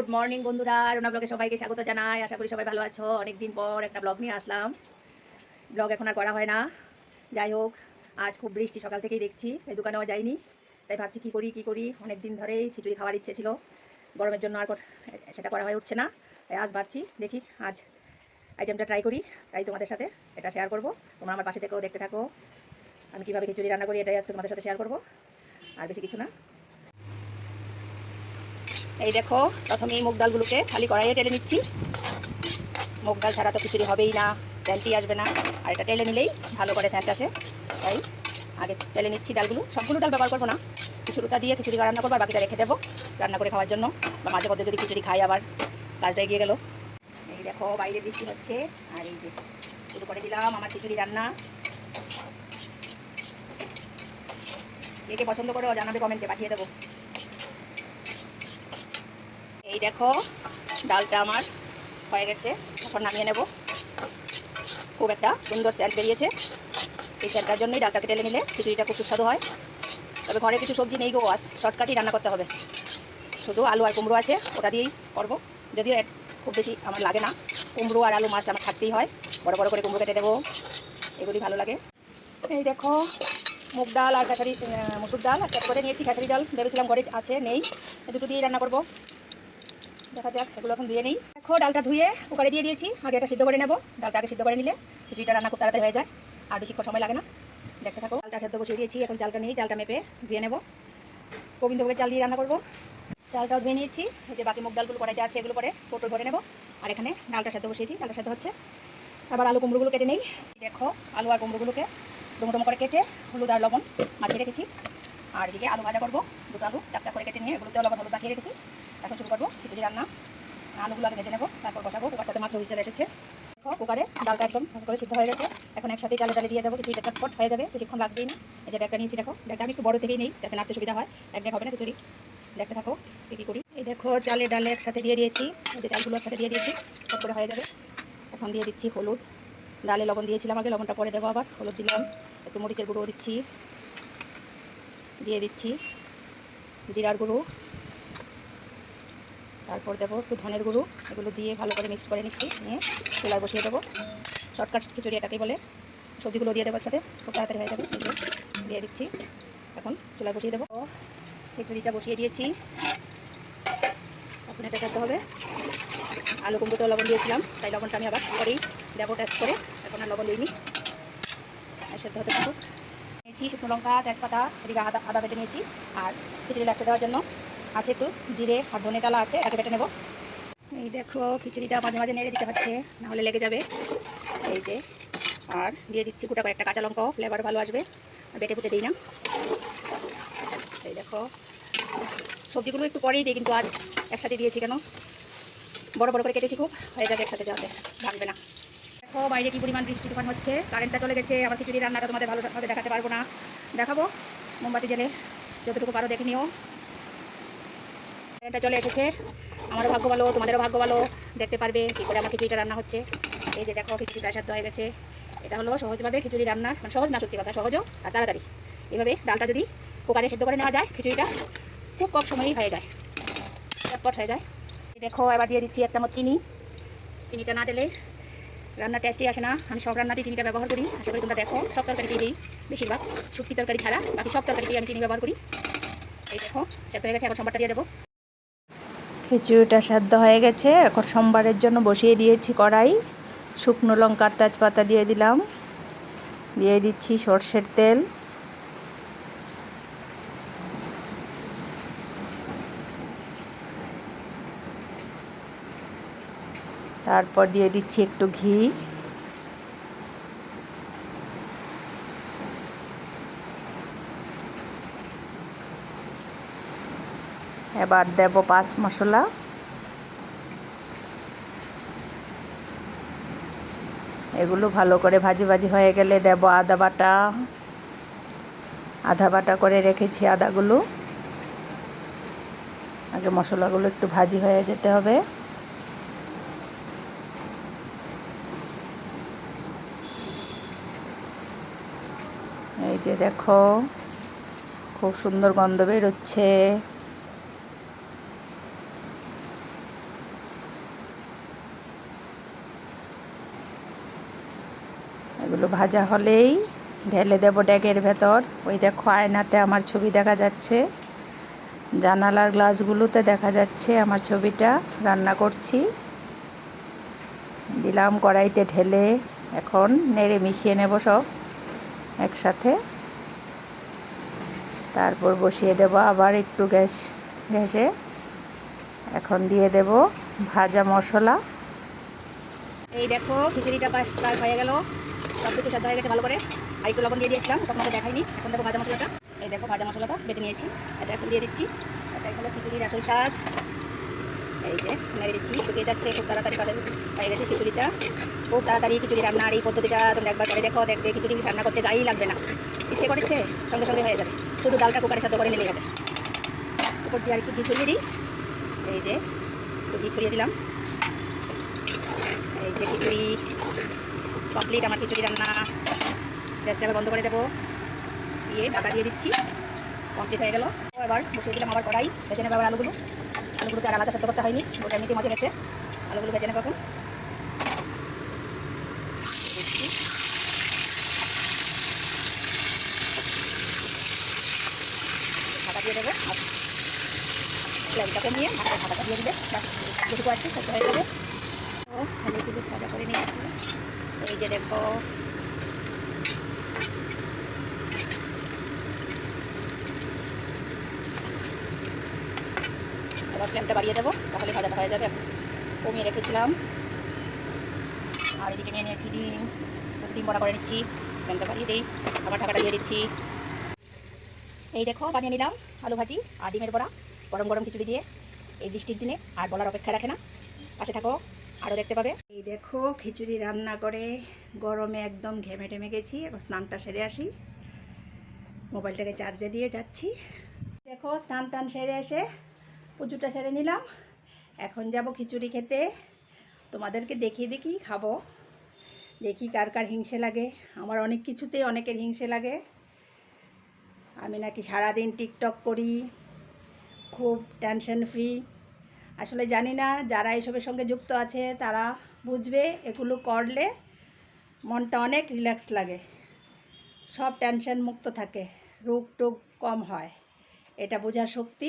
Good morning বন্ধুরা। রোনা ব্লগে সবাইকে স্বাগত জানাই। আশা করি সবাই ভালো আছো। অনেকদিন পর একটা ব্লগ নিয়ে আসলাম। ব্লগ এখন আর করা হয় না। যাই হোক, আজ খুব বৃষ্টি, সকাল থেকেই দেখছি। এই দোকানেও যাইনি। তাই ভাবছি কী করি কী করি? অনেক দিন ধরেই খিচুড়ি খাওয়ার ইচ্ছে ছিল। গরমের জন্য আর সেটা করা হয়ে উঠছে না। তাই আজ ভাবছি, দেখি আজ আইটেমটা ট্রাই করি। তাই তোমাদের সাথে এটা শেয়ার করব। তোমরা আমার পাশে থেকেও দেখতে থাকো। আমি কীভাবে খিচুড়ি রান্না করি, এটাই আজকে তোমাদের সাথে শেয়ার করব। আর বেশি কিছু না। এই দেখো, প্রথমে এই মুগ ডালগুলোকে খালি কড়াইয়ে টেলে নিচ্ছি। মুগ ডাল ছাড়া তো খিচুড়ি হবেই না স্যান্টি আসবে না। আর এটা টেলে নিলেই ভালো করে স্যান্ট আসে। তাই আগে টেলে নিচ্ছি ডালগুলো। সবগুলো ডাল ব্যবহার করব না। কিছুটা দিয়ে খিচুড়ি রান্না করব বাকিটা রেখে দেবো রান্না করে খাওয়ার জন্য। বা মাঝে মধ্যে যদি খিচুড়ি খাই আবার কাজটা এগিয়ে গেল। এই দেখো, বাইরে বৃষ্টি হচ্ছে। আর এই যে শুরু করে দিলাম আমার খিচুড়ি রান্না। কে কে পছন্দ করো জানাবে কমেন্টে, পাঠিয়ে দেবো। এই দেখো, ডালটা আমার হয়ে গেছে। এখন নামিয়ে নেব। খুব একটা সুন্দর স্যাল বেরিয়েছে। এই স্যালটার জন্যই ডালটাকে টেলে নিলে খিচুড়িটা খুব সুস্বাদু হয়। তবে ঘরে কিছু সবজি নেই গো আস শর্টকাটই রান্না করতে হবে। শুধু আলু আর কুমড়ো আছে, ওটা দিয়েই করব। যদিও খুব বেশি আমার লাগে না। কুমড়ো আর আলু মাছ আমার থাকতেই হয়। বড় বড় করে কুমড়ো কেটে দেবো। এগুলি ভালো লাগে। এই দেখো, মুগ ডাল আর খেসারি মুসুর ডাল। আর করে নিয়েছি খেসারি ডাল। ভেবেছিলাম ঘরে আছে, নেই। দুটো দিয়েই রান্না করব। দেখা যাক, এগুলো এখন ধুয়ে নেই। দেখো, ডালটা ধুয়ে কুকারে দিয়ে দিয়েছি। আগে এটা সিদ্ধ করে নেব। ডালটা আগে সিদ্ধ করে নিলে খিচুড়িটা রান্না খুব তাড়াতাড়ি হয়ে যায়, আর বেশিক্ষণ সময় লাগে না। দেখতে থাকো, ডালটা সেদ্ধ বসিয়ে দিয়েছি, এখন চালটা নিয়ে চালটা মেপে ধুয়ে নেব। গোবিন্দভোগের চাল দিয়ে রান্না করব। চালটাও ধুয়ে নিয়েছি, এই যে বাকি মুগ ডালগুলো কড়াইতে আছে, এগুলো করে পটল ভরে নেব। আর এখানে ডালটা সেদ্ধ বসিয়েছি, ডালটা সেদ্ধ হচ্ছে। আবার আলু কুমড়োগুলো কেটে নেই। দেখো, আলু আর কুমড়োগুলোকে ডুমো করে কেটে হলুদ আর লবণ মাখিয়ে রেখেছি। আর এদিকে আলু ভাজা করব। দুটো আলু চাপটা করে কেটে নিয়ে এগুলোতেও লবণ হলুদ মাখিয়ে রেখেছি। এখন শুরু করব খিচুড়ি রান্না। আলুগুলো আগে ভেজে নেব, তারপর বসাবো কুকারটাতে মাত্র হুইসেল এসেছে কুকারে ডালটা একদম ভালো করে সিদ্ধ হয়ে গেছে। এখন একসাথে চালে ডালে দিয়ে দেবো খিচুড়িটা চটপট হয়ে যাবে, বেশিক্ষণ লাগবেই না। এই যে ব্যাগটা নিয়েছি, দেখো, ব্যাগটা আমি একটু বড় থেকেই নেই, যাতে নাড়তে সুবিধা হয়। এক ব্যাগ হবে না খিচুড়ি। দেখতে থাকো, কী কী করি। এই দেখো, চালে ডালে একসাথে দিয়ে দিয়েছি, এই যে ডালগুলো একসাথে দিয়ে দিয়েছি চট করে হয়ে যাবে। এখন দিয়ে দিচ্ছি হলুদ। ডালে লবণ দিয়েছিলাম আগে, লবণটা পরে দেবো আবার। হলুদ দিলাম, একটু মরিচের গুঁড়ো দিচ্ছি। দিয়ে দিচ্ছি, জিরার গুঁড়ো। তারপর দেবো একটু ধনের গুঁড়ো, এগুলো দিয়ে ভালো করে মিক্স করে নিচ্ছি, নিয়ে চুলায় বসিয়ে দেবো। শর্টকাট খিচুড়ি এটাকেই বলে। সবজিগুলো দিয়ে দেবো একসাথে, খুব তাড়াতাড়ি হয়ে যাবে দিয়ে দিচ্ছি। এখন চুলায় বসিয়ে দেবো। খিচুড়িটা বসিয়ে দিয়েছি। এখন এটা করতে হবে। আলু কুমড়োতেও লবণ দিয়েছিলাম, তাই লবণটা আমি আবার করেই দেবো টেস্ট করে। এখন আর লবণ দিইনি। সেদ্ধ হতে থাকুক নিয়েছি শুকনো লঙ্কা, তেজপাতা, এদিকে আদা আদা বেটে নিয়েছি। আর খিচুড়ি লাস্টে দেওয়ার জন্য আছে একটু, জিরে আর ধনে টালা আছে এটাকে বেটে নেব। এই দেখো, খিচুড়িটা মাঝে মাঝে নেড়ে দিতে হচ্ছে নাহলে লেগে যাবে। এই যে, আর দিয়ে দিচ্ছি গোটা কয়েকটা কাঁচা লঙ্কাও ফ্লেভার ভালো আসবে বেটে ফুটে দিই না। এই দেখো, সবজিগুলো একটু পরেই দিই, কিন্তু আজ একসাথে দিয়েছি কেন? বড় বড় করে কেটেছি খুব, হয়ে যাবে একসাথে দেওয়াতে ভাঙবে না। দেখো, বাইরে কি পরিমাণ বৃষ্টি তুফান হচ্ছে কারেন্টটা চলে গেছে, আমার খিচুড়ি রান্নাটা তোমাদের ভালোভাবে দেখাতে পারব না। দেখাবো, মোমবাতি জেলে যতটুকু পারো দেখে নিও। কারেন্টটা চলে এসেছে। আমারও ভাগ্য ভালো, তোমাদেরও ভাগ্য ভালো। দেখতে পারবে কী করে আমার খিচুড়িটা রান্না হচ্ছে। এই যে দেখো খিচুড়িটা সাধ্য হয়ে গেছে। এটা হলো সহজভাবে খিচুড়ি রান্না মানে সহজ না সত্যি কথা সহজও আর তাড়াতাড়ি। এভাবে ডালটা যদি কুকারে সেদ্ধ করে নেওয়া যায়, খিচুড়িটা খুব কম সময়ই হয়ে যায়। চটপট হয়ে যায়। দেখো, এবার দিয়ে দিচ্ছি এক চামচ চিনি। চিনিটা না দিলে রান্নার টেস্টই আসে না। আমি সব রান্নাতেই চিনিটা ব্যবহার করি। আশা করি তোমরা দেখো, সব তরকারিতেই দিই বেশিরভাগ। শুটকি তরকারি ছাড়া, বাকি সব তরকারিতেই আমি চিনি ব্যবহার করি। এই দেখো, সেদ্ধ হয়ে গেছে, এখন সম্বারটা দিয়ে দেবো। খিচুড়িটা সাধ্য হয়ে গেছে। এখন সোমবারের জন্য বসিয়ে দিয়েছি কড়াই। শুকনো লঙ্কার তেজপাতা দিয়ে দিলাম। দিয়ে দিচ্ছি সর্ষের তেল। তারপর দিয়ে দিচ্ছি একটু ঘি। এবার দেব পাঁচ মশলা। এগুলো ভালো করে ভাজি ভাজি হয়ে গেলে দেব আদা বাটা। আধা বাটা করে রেখেছি আদাগুলো। আগে মশলাগুলো একটু ভাজি হয়ে যেতে হবে। এই যে দেখো, খুব সুন্দর গন্ধ বেরোচ্ছে। এগুলো ভাজা হলেই ঢেলে দেব ড্যাগের ভেতর। ওই দেখো আয়নাতে আমার ছবি দেখা যাচ্ছে। জানালার গ্লাসগুলোতে দেখা যাচ্ছে আমার ছবিটা। রান্না করছি। দিলাম কড়াইতে ঢেলে। এখন নেড়ে মিশিয়ে নেব সব একসাথে। তারপর বসিয়ে দেব আবার একটু গ্যাস, গ্যাসে। এখন দিয়ে দেব ভাজা মশলা। এই দেখো, খিচুড়িটা হয়ে গেল। সব কিছু সেদ্ধ হয়ে গেছে ভালো করে। আর একটু লবণ দিয়ে দিয়েছিলাম তখন আমাকে দেখাইনি। এখন দেখো ভাজা মশলাটা। এই দেখো ভাজা মশলাটা বেটে নিয়েছি। এটা এখন দিয়ে দিচ্ছি। এটা হলো খিচুড়ির আসল শাক। এই যে নেড়ে দিচ্ছি। শুকিয়ে যাচ্ছে, খুব তাড়াতাড়ি করে হয়ে গেছে খিচুড়িটা। খুব তাড়াতাড়ি খিচুড়ি রান্নার এই পদ্ধতিটা তোমরা একবার করে দেখো। দেখবে খিচুড়ি রান্না করতে গায়েই লাগবে না। ইচ্ছে করেছে, সঙ্গে সঙ্গে হয়ে যাবে। শুধু ডালটা কুকারের সাথে করে নিলে যাবে উপর দিয়ে আর একটু ঘি ছড়িয়ে দিই। এই যে ঘি ছড়িয়ে দিলাম। এই যে খিচুড়ি। কমপ্লিট, আমার খিচুড়ি রান্না। গ্যাসটা আবার বন্ধ করে দেবো। দিয়ে ঢাকা দিয়ে দিচ্ছি। কমপ্লিট হয়ে গেল। এবার বসিয়ে দিলাম আবার কড়াই। ভেজে নেব আবার আলুগুলো। আলুগুলোকে আর আলাদা সেদ্ধ করতে হয়নি, ওটা এমনিতে মজা গেছে। আলুগুলো ভেজে নেব দিয়ে দেবো। ফ্লেমটাকে নিয়ে দিয়ে যেটুকু আছে আমি কিছু ভাজা করে নিয়েছি। এই যে দেখো। এবার ফ্লেমটা বাড়িয়ে দেবো, তাহলে ভাজাটা হয়ে যাবে। কমিয়ে রেখেছিলাম। আর এদিকে নিয়ে নিয়েছি ডিম। ডিম বড়া করে নিচ্ছি। ফ্লেমটা বাড়িয়ে দিই। আবার ঢাকাটা দিয়ে দিচ্ছি। এই দেখো, বানিয়ে নিলাম আলু ভাজি আর ডিমের বড়া। গরম গরম খিচুড়ি দিয়ে এই বৃষ্টির দিনে আর বলার অপেক্ষা রাখে না। পাশে থাকো। আরও দেখতে পাবে? এই দেখো, খিচুড়ি রান্না করে গরমে একদম ঘেমে টেমে গেছি এখন স্নানটা সেরে আসি। মোবাইলটাকে চার্জে দিয়ে যাচ্ছি। দেখো, স্নান টান সেরে এসে পুজোটা সেরে নিলাম। এখন যাব খিচুড়ি খেতে। তোমাদেরকে দেখিয়ে দেখি, খাব। দেখি কার কার হিংসে লাগে। আমার অনেক কিছুতেই অনেকের হিংসে লাগে। আমি নাকি সারাদিন টিকটক করি, খুব টেনশন ফ্রি আসলে জানি না যারা এসবের সঙ্গে যুক্ত আছে, তারা বুঝবে, এগুলো করলে মনটা অনেক রিল্যাক্স লাগে। সব টেনশন মুক্ত থাকে, রোগ টোগ কম হয়, এটা বোঝার শক্তি।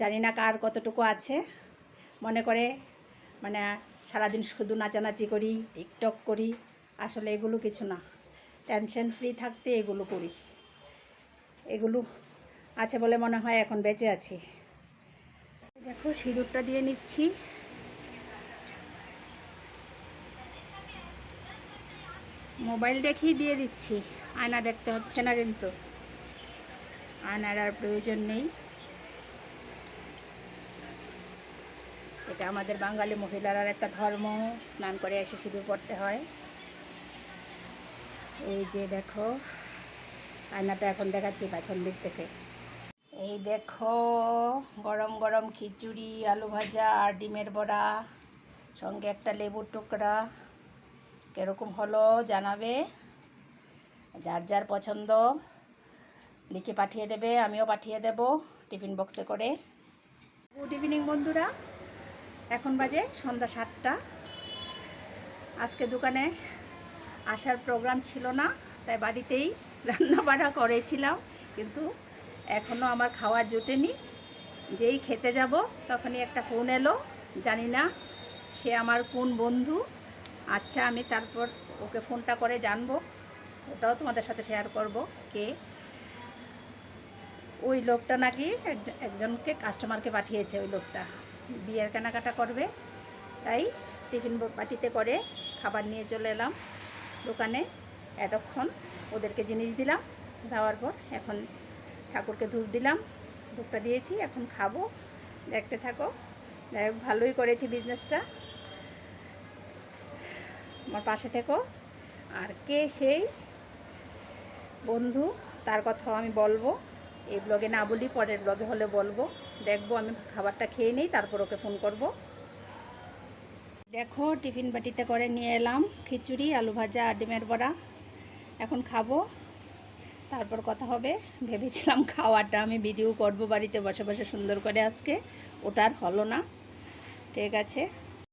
জানি না কার কতটুকু আছে, মনে করে মানে সারাদিন শুধু নাচানাচি করি, টিকটক করি, আসলে এগুলো কিছু না। টেনশন ফ্রি থাকতে এগুলো করি। এগুলো আছে বলে মনে হয় এখন বেঁচে আছি। দেখো, সিঁদুরটা দিয়ে নিচ্ছি। মোবাইল দেখেই দিয়ে দিচ্ছি। আয়না দেখতে হচ্ছে না কিন্তু। আয়নার আর প্রয়োজন নেই। এটা আমাদের বাঙালি মহিলার একটা ধর্ম। স্নান করে এসে সিঁদুর পড়তে হয়। এই যে দেখো, আয়নাটা এখন দেখাচ্ছি পেছন দিক থেকে। এই দেখো, গরম গরম খিচুড়ি, আলু ভাজা, আর ডিমের বড়া, সঙ্গে একটা লেবুর টুকরা। কীরকম হলো জানাবে? যার যার পছন্দ, লিখে পাঠিয়ে দেবে, আমিও পাঠিয়ে দেব টিফিন বক্সে করে। গুড ইভিনিং বন্ধুরা, এখন বাজে সন্ধ্যা সাতটা। আজকে দোকানে আসার প্রোগ্রাম ছিল না, তাই বাড়িতেই রান্না বান্না করেছিলাম, কিন্তু এখনও আমার খাওয়া জোটেনি। যেই খেতে যাব, তখনই একটা ফোন এলো। জানি না সে আমার কোন বন্ধু। আচ্ছা আমি তারপর ওকে ফোনটা করে জানব। ওটাও তোমাদের সাথে শেয়ার করব কে। ওই লোকটা নাকি একজন একজনকে কাস্টমারকে পাঠিয়েছে ওই লোকটা। বিয়ের কেনাকাটা করবে, তাই টিফিন বাটিতে করে খাবার নিয়ে চলে এলাম দোকানে। এতক্ষণ ওদেরকে জিনিস দিলাম, দেওয়ার পর এখন ঠাকুরকে ধূপ দিলাম ধূপটা দিয়েছি, এখন খাব। দেখতে থাকো। যাই ভালোই করেছি বিজনেসটা আমার পাশে থেকো। আর কে সেই বন্ধু, তার কথাও আমি বলব। এই ব্লগে না বলি, পরের ব্লগে হলে বলব। দেখব, আমি খাবারটা খেয়ে নিই, তারপর ওকে ফোন করব। দেখো, টিফিন বাটিতে করে নিয়ে এলাম খিচুড়ি, আলু ভাজা আর ডিমের বড়া। এখন খাব। তারপর কথা হবে। ভেবেছিলাম খাওয়াটা আমি ভিডিও করব বাড়িতে, বসে বসে সুন্দর করে আজকে। ওটার হলো না। ঠিক আছে।